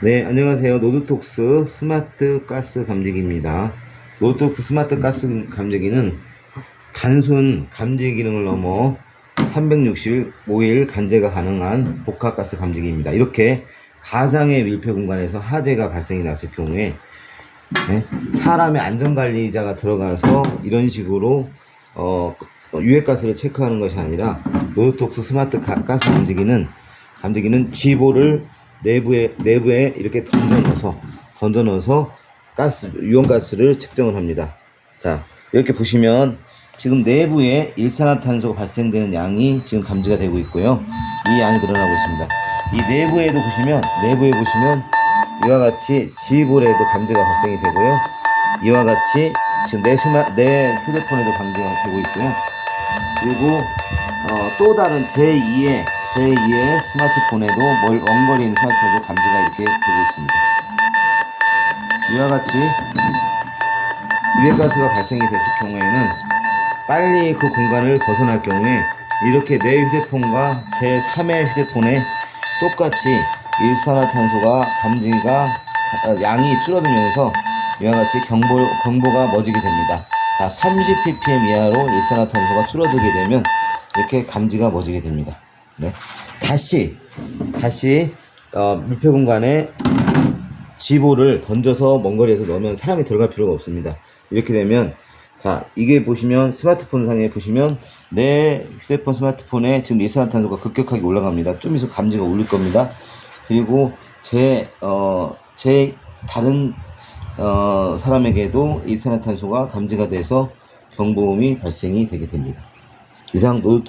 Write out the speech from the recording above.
네, 안녕하세요. 노드톡스 스마트 가스 감지기입니다. 노드톡스 스마트 가스 감지기는 단순 감지 기능을 넘어 365일 간제가 가능한 복합가스 감지기입니다. 이렇게 가상의 밀폐 공간에서 화재가 발생이 났을 경우에 네, 사람의 안전관리자가 들어가서 이런 식으로 어, 유해가스를 체크하는 것이 아니라 노드톡스 스마트 가, 가스 감지기는 감지기는 G볼을 내부에 내부에 이렇게 던져 넣어서 던져 넣어서 가스 유온 가스를 측정을 합니다. 자 이렇게 보시면 지금 내부에 일산화탄소가 발생되는 양이 지금 감지가 되고 있고요. 이 양이 늘어나고 있습니다. 이 내부에도 보시면 내부에 보시면 이와 같이 G볼에도 감지가 발생이 되고요. 이와 같이 지금 내 스마 내 휴대폰에도 감지가 되고 있고요. 그리고 어, 또 다른 제2의 제2의 스마트폰에도 멀 원거리 있는 스마트폰에도 감지가 이렇게 되고 있습니다. 이와 같이 유해가스가 발생이 됐을 경우에는 빨리 그 공간을 벗어날 경우에 이렇게 내 휴대폰과 제3의 휴대폰에 똑같이 일산화탄소가 감지가 어, 양이 줄어들면서 이와 같이 경보, 경보가 멎지게 됩니다. 자, 30ppm 이하로 일산화탄소가 줄어들게 되면 이렇게 감지가 멎지게 됩니다. 네. 다시, 다시, 어, 밀폐 공간에 지보를 던져서 먼 거리에서 넣으면 사람이 들어갈 필요가 없습니다. 이렇게 되면, 자, 이게 보시면 스마트폰 상에 보시면 내 휴대폰 스마트폰에 지금 일산화탄소가 급격하게 올라갑니다. 좀 있으면 감지가 울릴 겁니다. 그리고 제, 어, 제 다른 어, 사람에게도 일산화탄소가 감지가 돼서 경보음이 발생이 되게 됩니다. 이상 노드